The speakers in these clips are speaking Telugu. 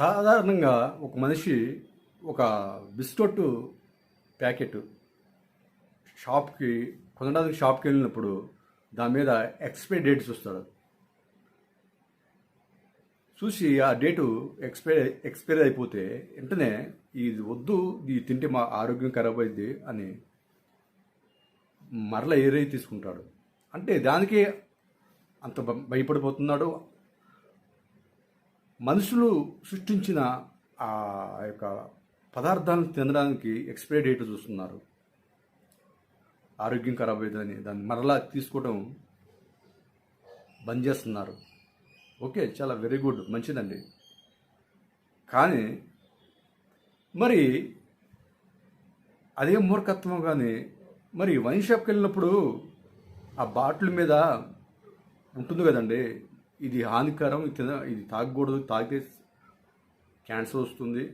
సాధారణంగా ఒక మనిషి ఒక బిస్కెట్ ప్యాకెట్ షాప్కి కొనడానికి షాప్కి వెళ్ళినప్పుడు దాని మీద ఎక్స్పైరీ డేట్ చూస్తాడు చూసి ఆ డేటు ఎక్స్పైర్ ఎక్స్పైరీ అయిపోతే వెంటనే ఇది వద్దు ఇది తింటే మా ఆరోగ్యం ఖరాబ్ అయింది అని మరల ఏరై తీసుకుంటాడు. అంటే దానికి అంత భయపడిపోతున్నాడు. మనుషులు సృష్టించిన ఆ యొక్క పదార్థాలను తినడానికి ఎక్స్పైరీ డేట్ చూస్తున్నారు. ఆరోగ్యం ఖరాబ్ అయ్యేదని దాన్ని మరలా తీసుకోవడం బంద్ చేస్తున్నారు. ఓకే చాలా వెరీ గుడ్ మంచిదండి. కానీ మరి అదే మూర్ఖత్వం కానీ మరి వైన్ షాప్కి వెళ్ళినప్పుడు ఆ బాటిల్ మీద ఉంటుంది కదండి ఇది హానికరం ఇది తిన ఇది తాగకూడదు తాగితే క్యాన్సర్ వస్తుంది.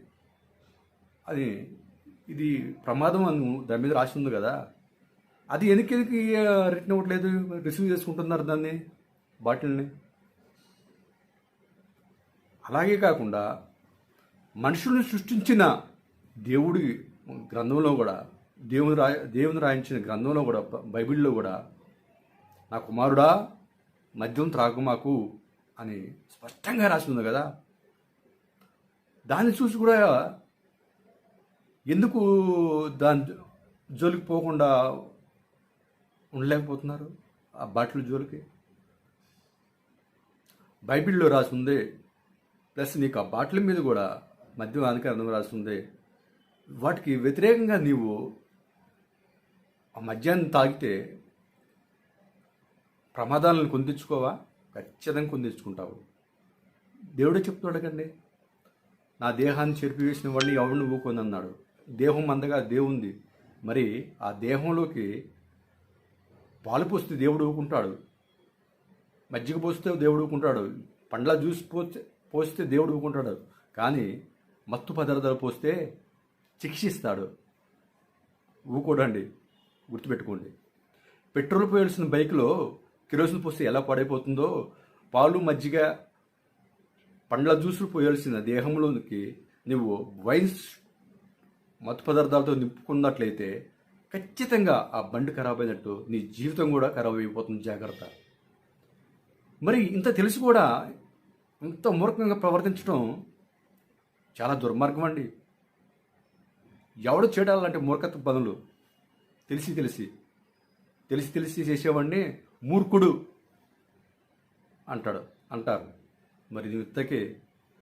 అది ఇది ప్రమాదం అని దాని మీద రాసి ఉంది కదా. అది ఎందుకు ఎందుకు రిటర్న్ అవ్వట్లేదు రిసీవ్ చేసుకుంటున్నారు దాన్ని బాటిల్ని. అలాగే కాకుండా మనుషుల్ని సృష్టించిన దేవుడి గ్రంథంలో కూడా దేవుని రా దేవుని రాయించిన గ్రంథంలో కూడా బైబిల్లో కూడా నా కుమారుడా మద్యం త్రాగు మాకు. అని స్పష్టంగా రాసి ఉంది కదా. దాన్ని చూసి కూడా ఎందుకు దాని జోలికి పోకుండా ఉండలేకపోతున్నారు? ఆ బాటిల్ జోలికి? బైబిల్లో రాసి ఉంది ప్లస్ నీకు ఆ బాటిల్ మీద కూడా మద్యం హానికరం రాసి ఉంది. వాటికి వ్యతిరేకంగా నీవు ఆ మద్యాన్ని తాగితే ప్రమాదాలను కొందించుకోవా? ఖచ్చితంగా కొందించుకుంటావు దేవుడే చెప్తున్నాడు కండి నా దేహాన్ని చెరిపివేసిన వాడిని ఎవరిని ఊకొని అన్నాడు. దేహం అందగా దేవుంది. మరి ఆ దేహంలోకి పాలు పోస్తే దేవుడు ఊకుంటాడు. మజ్జిగ పోస్తే దేవుడు ఊకుంటాడు. పండ్ల జ్యూస్ పోస్తే పోస్తే దేవుడు ఊకుంటాడు. కానీ మత్తు పదార్థాలు పోస్తే శిక్షిస్తాడు ఊకోడండి గుర్తుపెట్టుకోండి. పెట్రోల్ పోయాల్సిన బైక్లో కిరోసిన్ పోస్తే ఎలా పాడైపోతుందో పాలు మజ్జిగ పండ్ల జ్యూసులు పోయాల్సిన దేహంలోనికి నువ్వు వైన్స్ మత్తు పదార్థాలతో నింపుకున్నట్లయితే ఖచ్చితంగా ఆ బండి ఖరాబ్ అయినట్టు నీ జీవితం కూడా ఖరాబ్ అయిపోతుంది. జాగ్రత్త. మరి ఇంత తెలిసి కూడా ఇంత మూర్ఖంగా ప్రవర్తించడం చాలా దుర్మార్గం అండి. ఎవడు చేయడాలంటే మూర్ఖత్వ పనులు తెలిసి తెలిసి తెలిసి తెలిసి చేసేవాడిని మూర్ఖుడు అంటాడు అంటారు. మరి ఇది ఇంతకీ